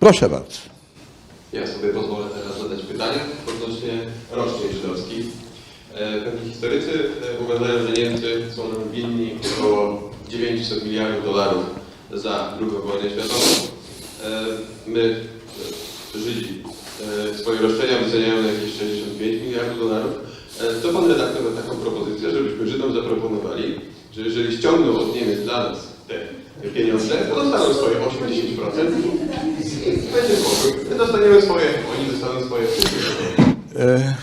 Proszę bardzo. Ja sobie pozwolę teraz zadać pytanie odnośnie roszczeń żydowskich. E, Pewni historycy e, uważają, że Niemcy są nam winni około 900 miliardów dolarów za II wojnę światową. E, My, Żydzi, swoje roszczenia wyceniają na jakieś 65 miliardów dolarów. To pan redaktor ma taką propozycję, żebyśmy Żydom zaproponowali, że jeżeli ściągną od Niemiec dla nas te pieniądze, to dostaną swoje 80% będzie. My dostaniemy swoje, oni dostaną swoje. E,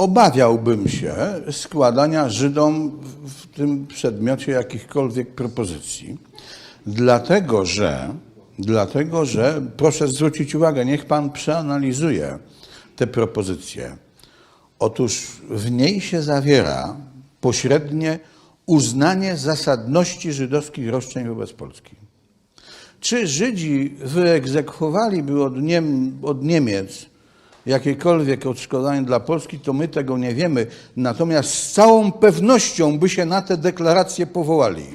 Obawiałbym się składania Żydom w tym przedmiocie jakichkolwiek propozycji, dlatego że, dlatego że, proszę zwrócić uwagę, niech Pan przeanalizuje te propozycje. Otóż w niej się zawiera pośrednie uznanie zasadności żydowskich roszczeń wobec Polski. Czy Żydzi wyegzekwowaliby od, Niem, od Niemiec jakiekolwiek odszkodowanie dla Polski, to my tego nie wiemy. Natomiast z całą pewnością by się na te deklaracje powołali,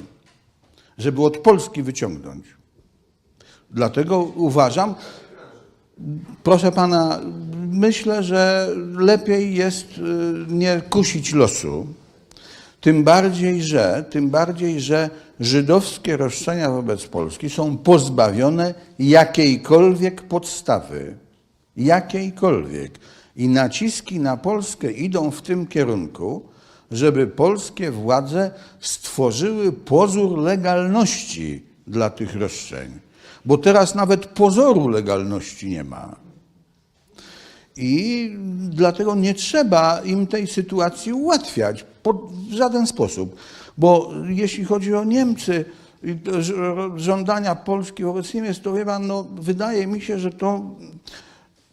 żeby od Polski wyciągnąć. Dlatego uważam, proszę pana, myślę, że lepiej jest y, nie kusić losu. Tym bardziej, że, tym bardziej, że żydowskie roszczenia wobec Polski są pozbawione jakiejkolwiek podstawy. Jakiejkolwiek. I naciski na Polskę idą w tym kierunku, żeby polskie władze stworzyły pozór legalności dla tych roszczeń. Bo teraz nawet pozoru legalności nie ma. I dlatego nie trzeba im tej sytuacji ułatwiać w żaden sposób. Bo jeśli chodzi o Niemcy, żądania Polski wobec Niemiec, to pan, no, wydaje mi się, że to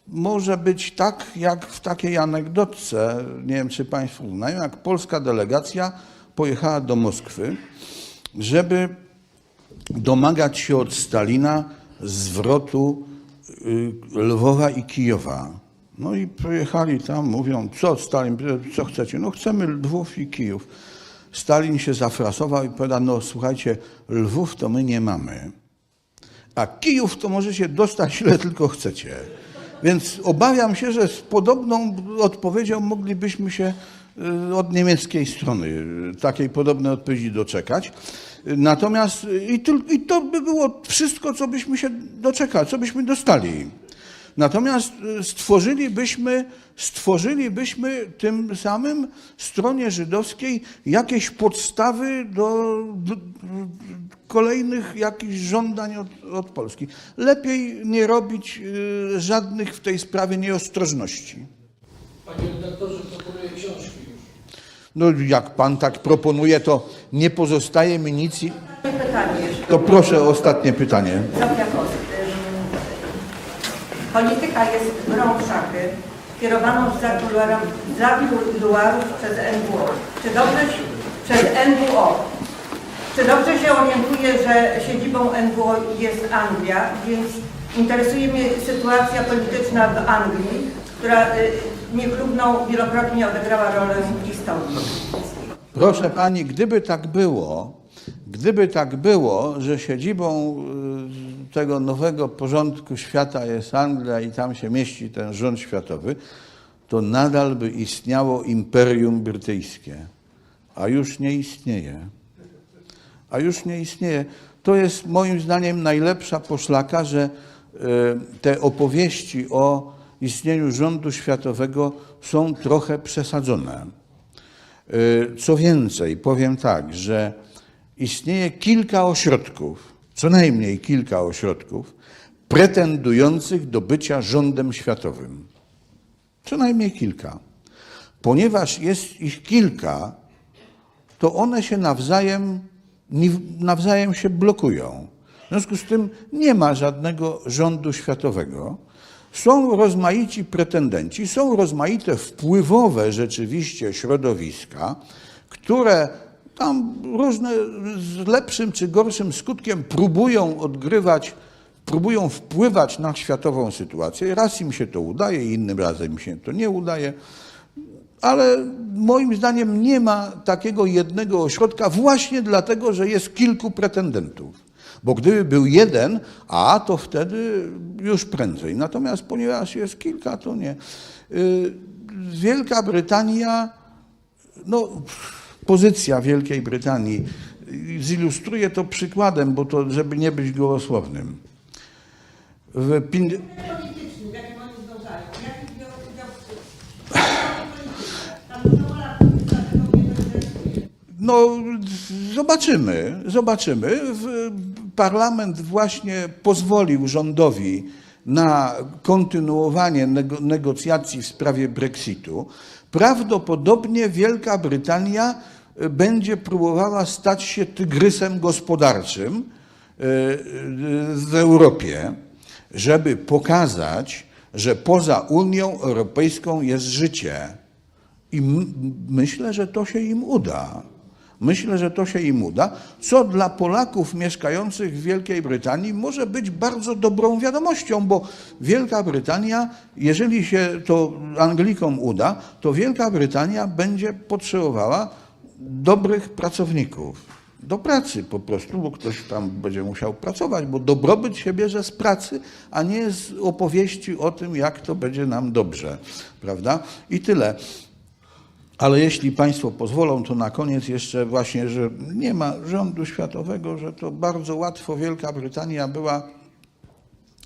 może być tak, jak w takiej anegdotce, nie wiem czy Państwo znają, jak polska delegacja pojechała do Moskwy, żeby domagać się od Stalina zwrotu y, Lwowa i Kijowa. No i pojechali tam, mówią, co Stalin, co chcecie? No chcemy Lwów i Kijów. Stalin się zafrasował i powiedział, no słuchajcie, Lwów to my nie mamy, a Kijów to możecie dostać ile tylko chcecie. Więc obawiam się, że z podobną odpowiedzią moglibyśmy się y, od niemieckiej strony y, takiej podobnej odpowiedzi doczekać. Natomiast y, i to by było wszystko, co byśmy się doczekali, co byśmy dostali. Natomiast y, stworzylibyśmy, stworzylibyśmy tym samym stronie żydowskiej jakieś podstawy do, do, do kolejnych jakichś żądań od, od Polski. Lepiej nie robić y, żadnych w tej sprawie nieostrożności. Panie redaktorze, proponuję książki już. No jak pan tak proponuje, to nie pozostaje mi nic. i- Pytanie jeszcze. To proszę o ostatnie pytanie. Ym, Polityka jest grą w szachy kierowaną za kuluarem- za kuluarów przez NWO. Czy dobrze przez NWO. Czy dobrze się orientuję, że siedzibą NWO jest Anglia, więc interesuje mnie sytuacja polityczna w Anglii, która y, niechlubną wielokrotnie odegrała rolę w historii. Proszę pani, gdyby tak było, gdyby tak było, że siedzibą y, tego nowego porządku świata jest Anglia i tam się mieści ten rząd światowy, to nadal by istniało Imperium Brytyjskie, a już nie istnieje. A już nie istnieje. To jest moim zdaniem najlepsza poszlaka, że y, te opowieści o istnieniu rządu światowego są trochę przesadzone. Y, Co więcej, powiem tak, że istnieje kilka ośrodków, co najmniej kilka ośrodków, pretendujących do bycia rządem światowym. Co najmniej kilka. Ponieważ jest ich kilka, to one się nawzajem, nawzajem się blokują. W związku z tym nie ma żadnego rządu światowego. Są rozmaici pretendenci, są rozmaite wpływowe rzeczywiście środowiska, które tam różne z lepszym czy gorszym skutkiem próbują odgrywać, próbują wpływać na światową sytuację. Raz im się to udaje, innym razem im się to nie udaje. Ale moim zdaniem nie ma takiego jednego ośrodka właśnie dlatego, że jest kilku pretendentów. Bo gdyby był jeden, a to wtedy już prędzej. Natomiast ponieważ jest kilka, to nie. Y, Wielka Brytania, no, pozycja Wielkiej Brytanii, zilustruję to przykładem, bo to, żeby nie być gołosłownym. W pin-. No, zobaczymy, zobaczymy. Parlament właśnie pozwolił rządowi na kontynuowanie nego, negocjacji w sprawie Brexitu. Prawdopodobnie Wielka Brytania będzie próbowała stać się tygrysem gospodarczym e, w Europie, żeby pokazać, że poza Unią Europejską jest życie. I myślę, że to się im uda. Myślę, że to się im uda, co dla Polaków mieszkających w Wielkiej Brytanii może być bardzo dobrą wiadomością, bo Wielka Brytania, jeżeli się to Anglikom uda, to Wielka Brytania będzie potrzebowała dobrych pracowników. Do pracy po prostu, bo ktoś tam będzie musiał pracować, bo dobrobyt się bierze z pracy, a nie z opowieści o tym, jak to będzie nam dobrze. Prawda? I tyle. Ale jeśli Państwo pozwolą, to na koniec jeszcze właśnie, że nie ma rządu światowego, że to bardzo łatwo Wielka Brytania była,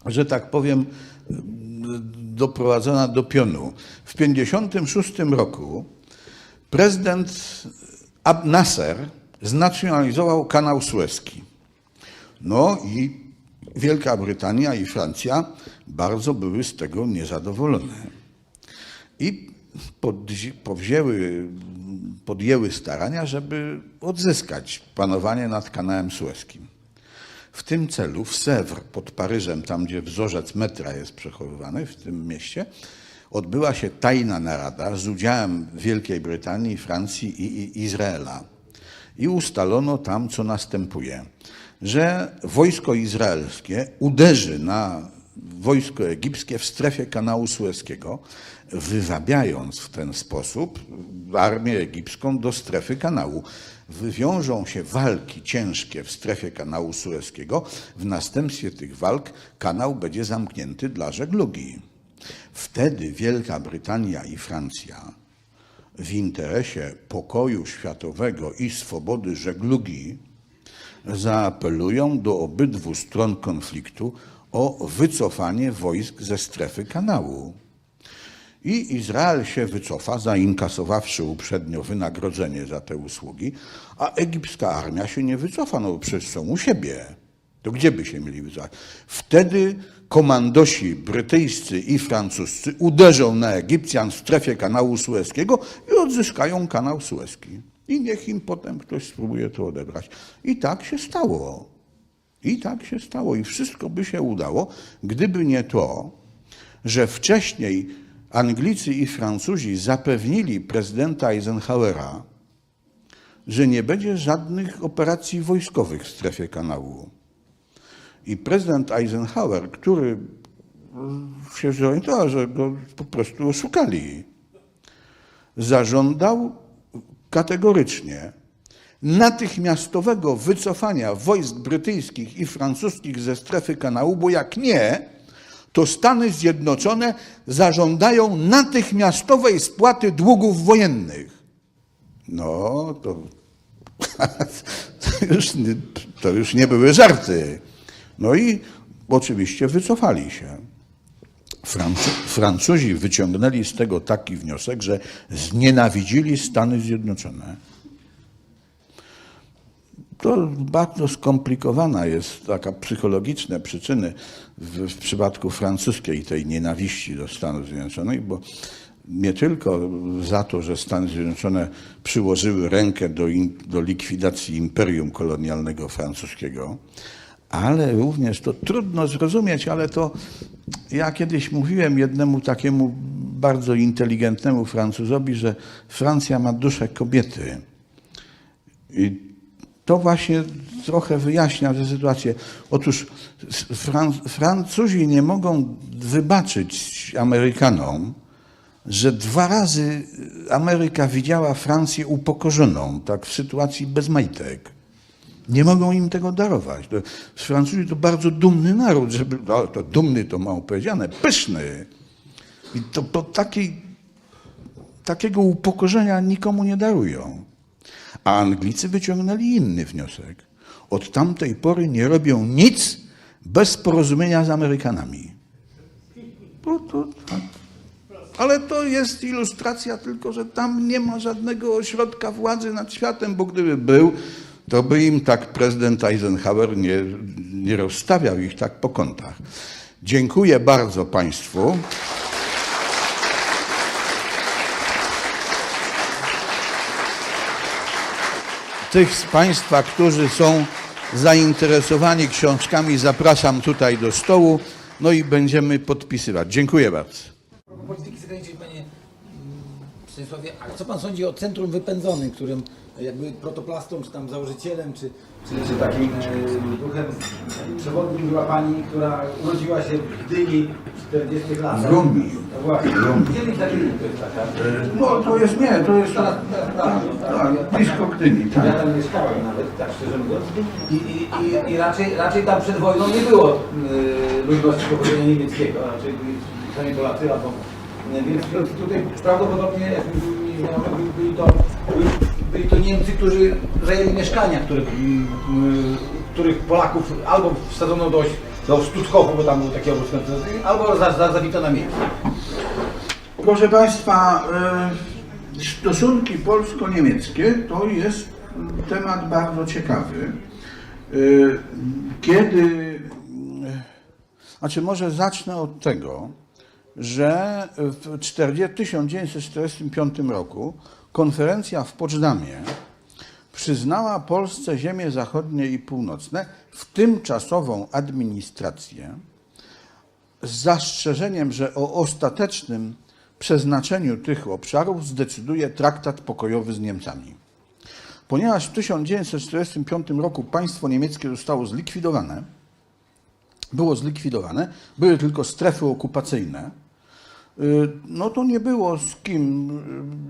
że tak powiem, doprowadzona do pionu. W 1956 roku prezydent Nasser znacjonalizował kanał Suezki. No i Wielka Brytania i Francja bardzo były z tego niezadowolone i powzięły, podjęły starania, żeby odzyskać panowanie nad kanałem sueskim. W tym celu w Sèvres pod Paryżem, tam gdzie wzorzec metra jest przechowywany, w tym mieście, odbyła się tajna narada z udziałem Wielkiej Brytanii, Francji i, Izraela. I ustalono tam, co następuje, że wojsko izraelskie uderzy na wojsko egipskie w strefie kanału sueskiego, wywabiając w ten sposób armię egipską do strefy kanału. Wywiążą się walki ciężkie w strefie kanału sueskiego. W następstwie tych walk kanał będzie zamknięty dla żeglugi. Wtedy Wielka Brytania i Francja w interesie pokoju światowego i swobody żeglugi zaapelują do obydwu stron konfliktu o wycofanie wojsk ze strefy kanału. I Izrael się wycofa, zainkasowawszy uprzednio wynagrodzenie za te usługi, a egipska armia się nie wycofa, no przecież są u siebie. To gdzie by się mieli wycofać? Wtedy komandosi brytyjscy i francuscy uderzą na Egipcjan w strefie kanału sueskiego i odzyskają kanał sueski. I niech im potem ktoś spróbuje to odebrać. I tak się stało. I tak się stało. I wszystko by się udało, gdyby nie to, że wcześniej Anglicy i Francuzi zapewnili prezydenta Eisenhowera, że nie będzie żadnych operacji wojskowych w strefie kanału. I prezydent Eisenhower, który się zorientował, że go po prostu oszukali, zażądał kategorycznie natychmiastowego wycofania wojsk brytyjskich i francuskich ze strefy kanału, bo jak nie, to Stany Zjednoczone zażądają natychmiastowej spłaty długów wojennych. No, to, to, już, to już nie były żarty. No i oczywiście wycofali się. Francu, Francuzi wyciągnęli z tego taki wniosek, że znienawidzili Stany Zjednoczone. To bardzo skomplikowana jest taka psychologiczne przyczyny w, w przypadku francuskiej tej nienawiści do Stanów Zjednoczonych, bo nie tylko za to, że Stany Zjednoczone przyłożyły rękę do, do likwidacji imperium kolonialnego francuskiego, ale również to trudno zrozumieć, ale to ja kiedyś mówiłem jednemu takiemu bardzo inteligentnemu Francuzowi, że Francja ma duszę kobiety. I to właśnie trochę wyjaśnia tę sytuację. Otóż Fran Francuzi nie mogą wybaczyć Amerykanom, że dwa razy Ameryka widziała Francję upokorzoną, tak w sytuacji bez majtek. Nie mogą im tego darować. To, Francuzi to bardzo dumny naród, żeby, to dumny to mało powiedziane, pyszny. I to, to takiej, takiego upokorzenia nikomu nie darują. A Anglicy wyciągnęli inny wniosek. Od tamtej pory nie robią nic bez porozumienia z Amerykanami. To, tak. Ale to jest ilustracja tylko, że tam nie ma żadnego ośrodka władzy nad światem, bo gdyby był, to by im tak prezydent Eisenhower nie, nie rozstawiał ich tak po kątach. Dziękuję bardzo Państwu. Tych z Państwa, którzy są zainteresowani książkami, zapraszam tutaj do stołu, no i będziemy podpisywać. Dziękuję bardzo. Polityki zagranicznej, panie mm, Stanisławie, a co pan sądzi o centrum wypędzonym, którym jakby protoplastą, czy tam założycielem, czy, czy, czy takim e, duchem przewodnim była pani, która urodziła się w Gdyni w 40 latach? W Rumbi. No właśnie. W Rumbi. Gdzie to jest taka? No to jest nie, to jest tak, tak, tak, blisko Gdyni, Ja tak. tam mieszkałem nawet, tak szczerze mówiąc. I, i, i, i raczej, raczej tam przed wojną nie było y, ludności pochodzenia niemieckiego, raczej sami Polacy, albo y, więc tutaj prawdopodobnie jak mi- byli, to, byli, to Niemcy, którzy zajęli mieszkania, mm, y, których Polaków albo wsadzono do, do Stutthofu, bo tam był taki obóz albo za, za, zabito na miejscu. Proszę Państwa, e, stosunki polsko-niemieckie to jest temat bardzo ciekawy. E, Kiedy, znaczy może zacznę od tego, że w 40 1945 roku konferencja w Poczdamie przyznała Polsce ziemie zachodnie i północne w tymczasową administrację z zastrzeżeniem, że o ostatecznym przeznaczeniu tych obszarów zdecyduje traktat pokojowy z Niemcami. Ponieważ w 1945 roku państwo niemieckie zostało zlikwidowane, było zlikwidowane, były tylko strefy okupacyjne, no to nie było z kim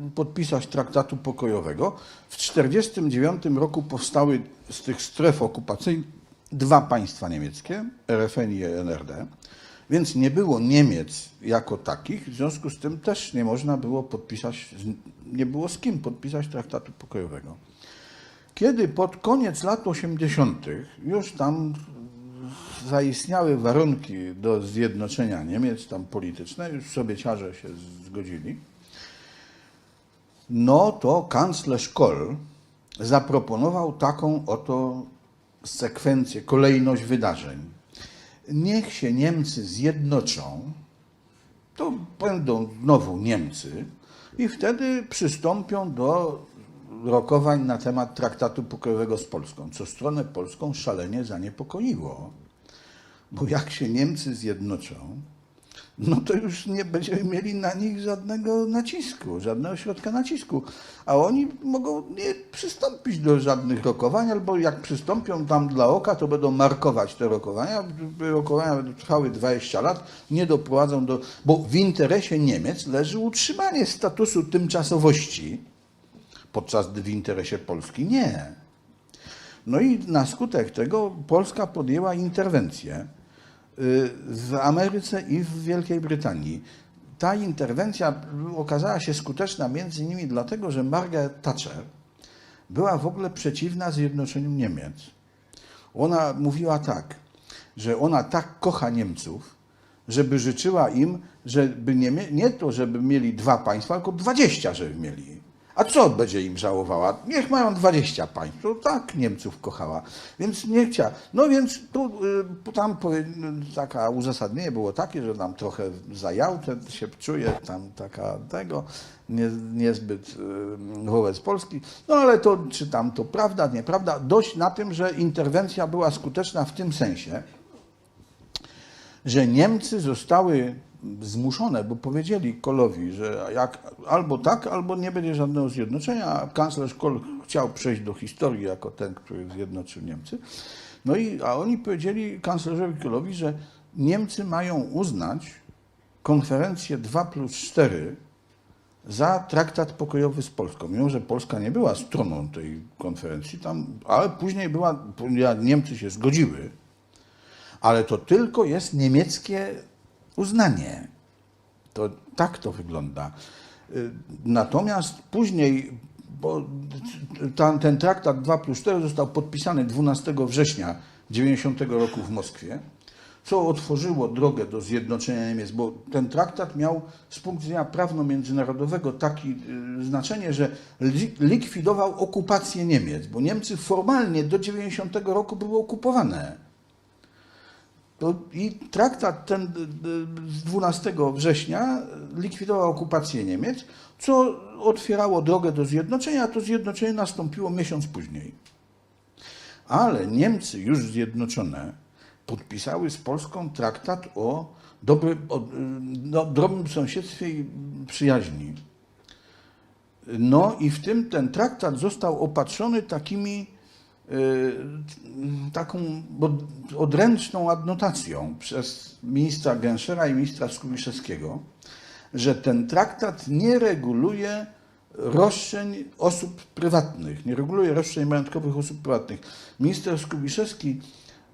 y, podpisać traktatu pokojowego. W 1949 roku powstały z tych stref okupacyjnych dwa państwa niemieckie, RFN i NRD, więc nie było Niemiec jako takich, w związku z tym też nie można było podpisać, nie było z kim podpisać traktatu pokojowego. Kiedy pod koniec lat 80. już tam zaistniały warunki do zjednoczenia Niemiec, tam polityczne, już sowieciarze się zgodzili, no to kanclerz Kohl zaproponował taką oto sekwencję, kolejność wydarzeń. Niech się Niemcy zjednoczą, to będą znowu Niemcy i wtedy przystąpią do rokowań na temat traktatu pokojowego z Polską, co stronę polską szalenie zaniepokoiło. Bo jak się Niemcy zjednoczą, no to już nie będziemy mieli na nich żadnego nacisku, żadnego środka nacisku. A oni mogą nie przystąpić do żadnych rokowań, albo jak przystąpią tam dla oka, to będą markować te rokowania. Rokowania będą trwały 20 lat, nie doprowadzą do. Bo w interesie Niemiec leży utrzymanie statusu tymczasowości, podczas gdy w interesie Polski nie. No i na skutek tego Polska podjęła interwencję w Ameryce i w Wielkiej Brytanii. Ta interwencja okazała się skuteczna między innymi dlatego, że Margaret Thatcher była w ogóle przeciwna zjednoczeniu Niemiec. Ona mówiła tak, że ona tak kocha Niemców, żeby życzyła im, żeby nie, nie to, żeby mieli dwa państwa, tylko dwadzieścia, żeby mieli. A co będzie im żałowała? Niech mają 20 państw. To tak Niemców kochała. Więc nie chciała. No więc tu, y, tam taka uzasadnienie było takie, że tam trochę za Jałtę się czuje, tam taka tego, nie, niezbyt y, wobec Polski. No ale to, czy tam to prawda, nieprawda, dość na tym, że interwencja była skuteczna w tym sensie, że Niemcy zostały zmuszone, bo powiedzieli Kolowi, że jak albo tak, albo nie będzie żadnego zjednoczenia, a kanclerz Kohl chciał przejść do historii jako ten, który zjednoczył Niemcy. No i, a oni powiedzieli kanclerzowi Kohlowi, że Niemcy mają uznać konferencję 2 plus 4 za traktat pokojowy z Polską. Mimo, że Polska nie była stroną tej konferencji, tam, ale później była, Niemcy się zgodziły, ale to tylko jest niemieckie uznanie. To tak to wygląda. Y, Natomiast później, bo ten traktat 2 plus 4 został podpisany 12 września 90 roku w Moskwie, co otworzyło drogę do zjednoczenia Niemiec, bo ten traktat miał z punktu widzenia prawno-międzynarodowego takie znaczenie, że li, likwidował okupację Niemiec, bo Niemcy formalnie do 90 roku były okupowane. I traktat ten y, y, z 12 września likwidował okupację Niemiec, co otwierało drogę do zjednoczenia, a to zjednoczenie nastąpiło miesiąc później. Ale Niemcy już zjednoczone podpisały z Polską traktat o, dobry, o y, no, dobrym sąsiedztwie i przyjaźni. No i w tym ten traktat został opatrzony takimi taką od- odręczną adnotacją przez ministra Genschera i ministra Skubiszewskiego, że ten traktat nie reguluje roszczeń osób prywatnych, nie reguluje roszczeń majątkowych osób prywatnych. Minister Skubiszewski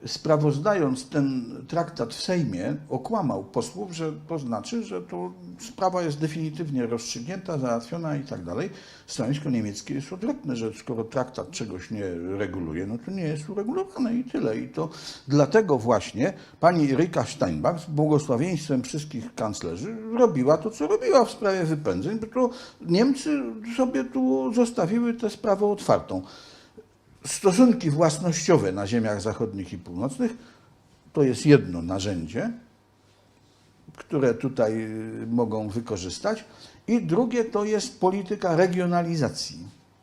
sprawozdając ten traktat w Sejmie, okłamał posłów, że to znaczy, że to sprawa jest definitywnie rozstrzygnięta, załatwiona i tak dalej. Stanowisko niemieckie jest odwrotne, że skoro traktat czegoś nie reguluje, no to nie jest uregulowane i tyle. I to dlatego właśnie pani Erika Steinbach z błogosławieństwem wszystkich kanclerzy robiła to, co robiła w sprawie wypędzeń, bo to Niemcy sobie tu zostawiły tę sprawę otwartą stosunki własnościowe na ziemiach zachodnich i północnych to jest jedno narzędzie, które tutaj y, mogą wykorzystać, i drugie to jest polityka regionalizacji.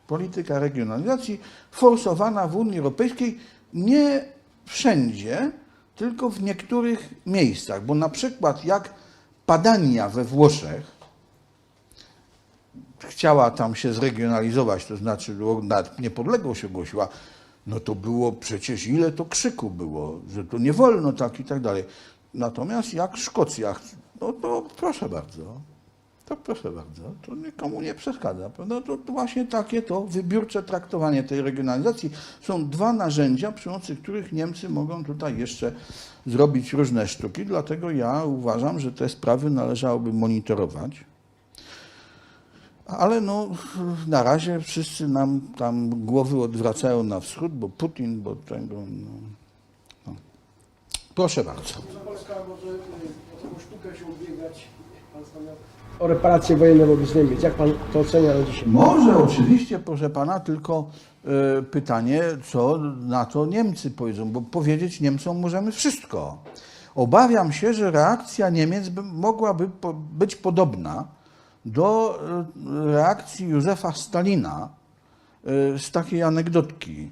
Polityka regionalizacji forsowana w Unii Europejskiej nie wszędzie, tylko w niektórych miejscach, bo na przykład jak Padania we Włoszech, chciała tam się zregionalizować, to znaczy nawet niepodległość ogłosiła, no to było przecież ile to krzyku było, że to nie wolno tak i tak dalej. Natomiast jak Szkocja, no to proszę bardzo, to proszę bardzo, to nikomu nie przeszkadza. Prawda? To, to właśnie takie to wybiórcze traktowanie tej regionalizacji. Są dwa narzędzia, przy pomocy których Niemcy mogą tutaj jeszcze zrobić różne sztuki, dlatego ja uważam, że te sprawy należałoby monitorować. Ale no, na razie wszyscy nam tam głowy odwracają na wschód, bo Putin, bo tego. No, no. Proszę bardzo. Polska może y, o taką sztukę się ubiegać, pan wspomniał, o reparacje wojenne wobec Niemiec. Jak pan to ocenia na dzisiaj? Może oczywiście, proszę pana, tylko e, pytanie, co na to Niemcy powiedzą, bo powiedzieć Niemcom możemy wszystko. Obawiam się, że reakcja Niemiec by, mogłaby po, być podobna do e, reakcji Józefa Stalina e, z takiej anegdotki.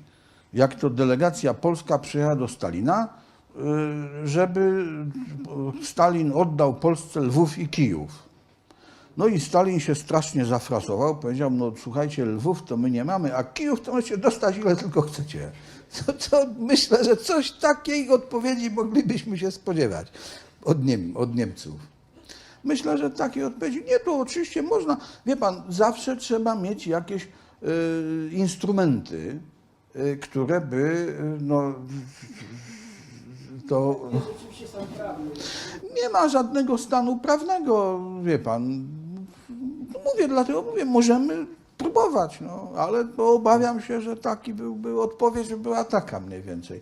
Jak to delegacja polska przyjechała do Stalina, e, żeby Stalin oddał Polsce Lwów i Kijów. No i Stalin się strasznie zafrasował, powiedział, no słuchajcie, Lwów to my nie mamy, a Kijów to możecie dostać ile tylko chcecie. To, to myślę, że coś takiej odpowiedzi moglibyśmy się spodziewać od, Niem, od Niemców. Myślę, że takiej odpowiedzi, nie, to oczywiście można, wie pan, zawsze trzeba mieć jakieś y, instrumenty, y, które by, y, no, to... Nie ma żadnego stanu prawnego, wie pan. Mówię, dlatego mówię, możemy próbować, no, ale to obawiam się, że taki byłby odpowiedź, by była taka mniej więcej.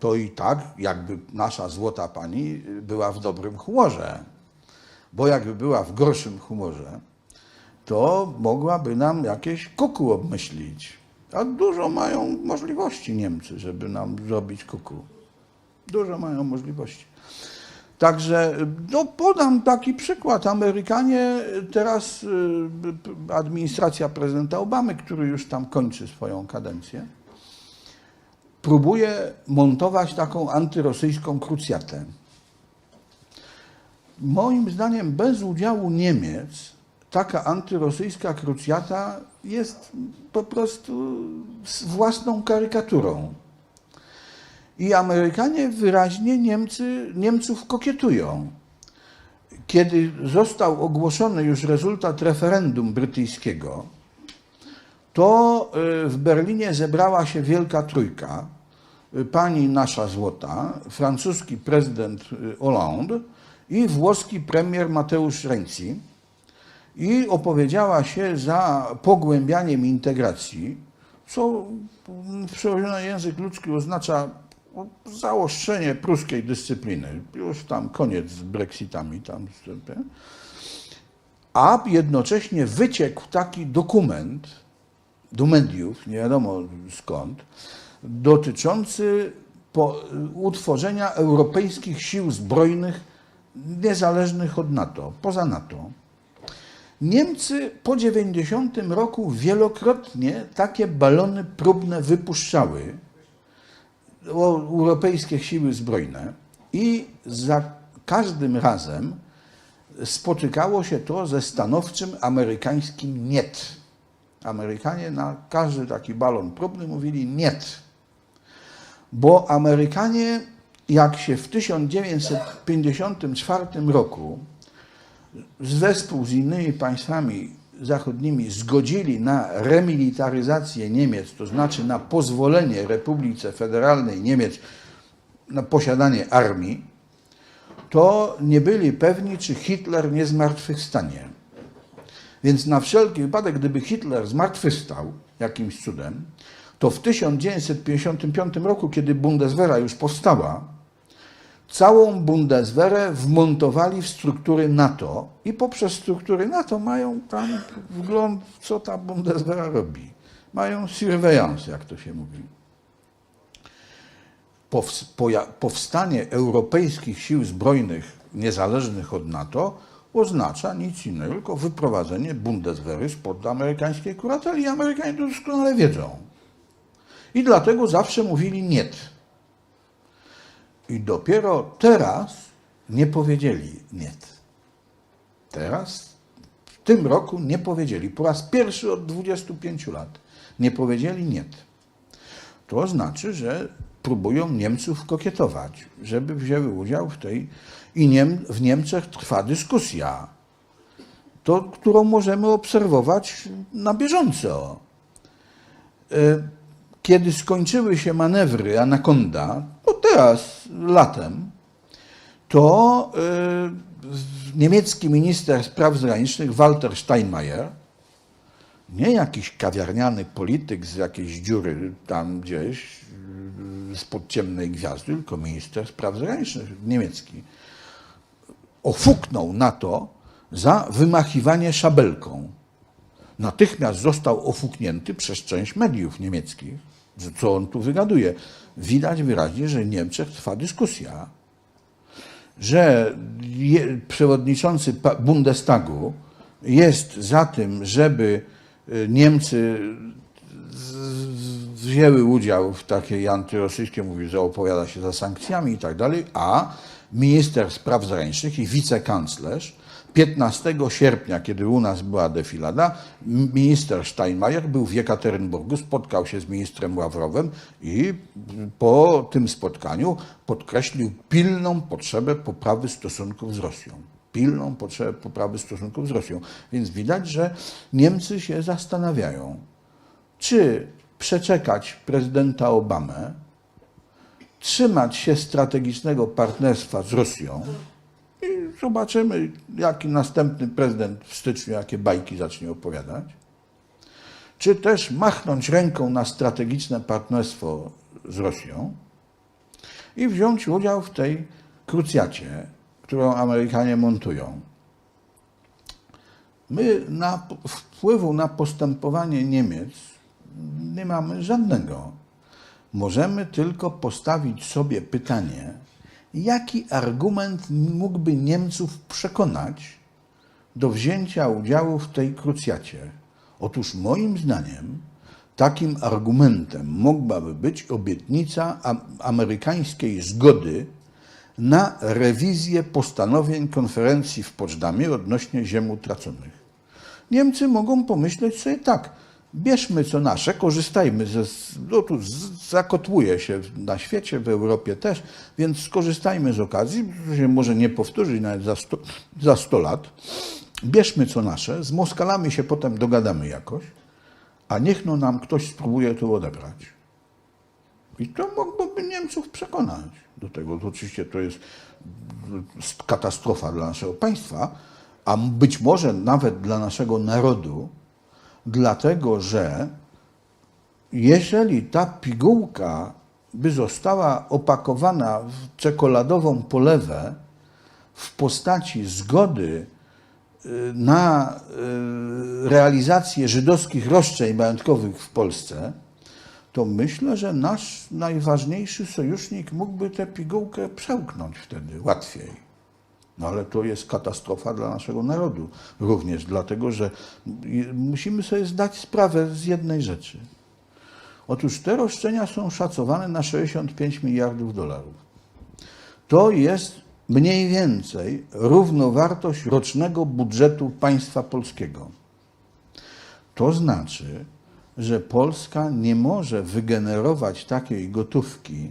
To i tak, jakby nasza złota pani była w dobrym humorze, bo jakby była w gorszym humorze, to mogłaby nam jakieś kuku obmyślić. A dużo mają możliwości Niemcy, żeby nam zrobić kuku. Dużo mają możliwości. Także no, podam taki przykład. Amerykanie teraz, y, administracja prezydenta Obamy, który już tam kończy swoją kadencję, próbuje montować taką antyrosyjską krucjatę. Moim zdaniem bez udziału Niemiec taka antyrosyjska krucjata jest po prostu własną karykaturą. I Amerykanie wyraźnie Niemcy, Niemców kokietują. kiedy został ogłoszony już rezultat referendum brytyjskiego, to y, w Berlinie zebrała się wielka trójka. Y, Pani nasza złota, francuski prezydent y, Hollande i włoski premier Mateusz Renzi i opowiedziała się za pogłębianiem integracji, co w przełożeniu na język ludzki oznacza zaostrzenie pruskiej dyscypliny. Już tam koniec z Brexitami. Tam, a jednocześnie wyciekł taki dokument do mediów, nie wiadomo skąd, dotyczący utworzenia europejskich sił zbrojnych niezależnych od NATO, poza NATO. Niemcy po 90 roku wielokrotnie takie balony próbne wypuszczały europejskie siły zbrojne i za każdym razem spotykało się to ze stanowczym amerykańskim niet. Amerykanie na każdy taki balon próbny mówili niet. Bo Amerykanie, jak się w 1954 roku wespół z innymi państwami zachodnimi zgodzili na remilitaryzację Niemiec, to znaczy na pozwolenie Republice Federalnej Niemiec na posiadanie armii, to nie byli pewni, czy Hitler nie zmartwychwstanie. Więc na wszelki wypadek, gdyby Hitler zmartwychwstał jakimś cudem, to w 1955 roku, kiedy Bundeswehra już powstała, całą Bundeswehrę wmontowali w struktury NATO i poprzez struktury NATO mają tam wgląd, co ta Bundeswehra robi. Mają surveillance, jak to się mówi. Powstanie europejskich sił zbrojnych niezależnych od NATO oznacza nic innego, tylko wyprowadzenie Bundeswehry spod amerykańskiej kurateli. Amerykanie to doskonale wiedzą. I dlatego zawsze mówili niet. I dopiero teraz nie powiedzieli niet. Teraz, w tym roku nie powiedzieli. Po raz pierwszy od 25 lat nie powiedzieli niet. To znaczy, że próbują Niemców kokietować, żeby wzięły udział w tej. I Niem, w Niemczech trwa dyskusja, to, którą możemy obserwować na bieżąco. E, Kiedy skończyły się manewry Anaconda, no teraz, latem, to y, niemiecki minister spraw zagranicznych Walter Steinmeier, nie jakiś kawiarniany polityk z jakiejś dziury tam gdzieś y, spod ciemnej gwiazdy, tylko minister spraw zagranicznych niemiecki, ofuknął na to za wymachiwanie szabelką. Natychmiast został ofuknięty przez część mediów niemieckich. Co on tu wygaduje? Widać wyraźnie, że w Niemczech trwa dyskusja, że je, przewodniczący Bundestagu jest za tym, żeby y, Niemcy wzięły udział w takiej antyrosyjskiej, mówi, że opowiada się za sankcjami i tak dalej, a minister spraw zagranicznych i wicekanclerz 15 sierpnia, kiedy u nas była defilada, minister Steinmeier był w Jekaterynburgu, spotkał się z ministrem Ławrowem i po tym spotkaniu podkreślił pilną potrzebę poprawy stosunków z Rosją. Pilną potrzebę poprawy stosunków z Rosją. Więc widać, że Niemcy się zastanawiają, czy przeczekać prezydenta Obamę, trzymać się strategicznego partnerstwa z Rosją zobaczymy, jaki następny prezydent w styczniu, jakie bajki zacznie opowiadać, czy też machnąć ręką na strategiczne partnerstwo z Rosją i wziąć udział w tej krucjacie, którą Amerykanie montują. My na, wpływu na postępowanie Niemiec nie mamy żadnego. Możemy tylko postawić sobie pytanie, jaki argument mógłby Niemców przekonać do wzięcia udziału w tej krucjacie. Otóż moim zdaniem takim argumentem mogłaby być obietnica am- amerykańskiej zgody na rewizję postanowień konferencji w Poczdamie odnośnie ziem utraconych. Niemcy mogą pomyśleć sobie tak, Bierzmy co nasze, korzystajmy ze, no tu zakotłuje się na świecie, w Europie też, więc skorzystajmy z okazji, to się może nie powtórzyć nawet za 100, za 100 lat. Bierzmy co nasze, z Moskalami się potem dogadamy jakoś, a niech no nam ktoś spróbuje to odebrać. I to mogłoby Niemców przekonać do tego. To oczywiście to jest katastrofa dla naszego państwa, a być może nawet dla naszego narodu, dlatego że jeżeli ta pigułka by została opakowana w czekoladową polewę w postaci zgody y, na y, realizację żydowskich roszczeń majątkowych w Polsce, to myślę, że nasz najważniejszy sojusznik mógłby tę pigułkę przełknąć wtedy łatwiej. No ale to jest katastrofa dla naszego narodu. Również dlatego, że musimy sobie zdać sprawę z jednej rzeczy. Otóż te roszczenia są szacowane na 65 miliardów dolarów. To jest mniej więcej równowartość rocznego budżetu państwa polskiego. To znaczy, że Polska nie może wygenerować takiej gotówki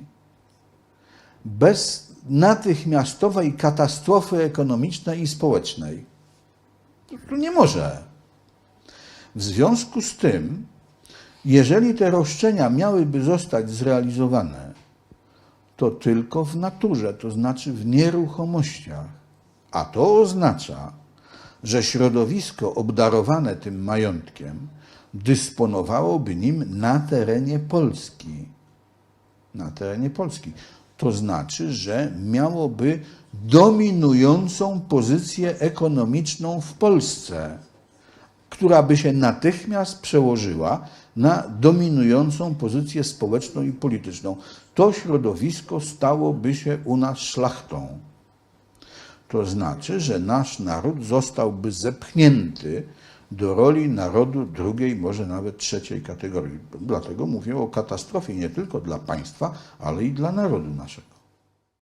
bez natychmiastowej katastrofy ekonomicznej i społecznej. To nie może. W związku z tym, jeżeli te roszczenia miałyby zostać zrealizowane, to tylko w naturze, to znaczy w nieruchomościach. A to oznacza, że środowisko obdarowane tym majątkiem dysponowałoby nim na terenie Polski. Na terenie Polski. To znaczy, że miałoby dominującą pozycję ekonomiczną w Polsce, która by się natychmiast przełożyła na dominującą pozycję społeczną i polityczną. To środowisko stałoby się u nas szlachtą. To znaczy, że nasz naród zostałby zepchnięty do roli narodu drugiej, może nawet trzeciej kategorii. Dlatego mówię o katastrofie nie tylko dla państwa, ale i dla narodu naszego.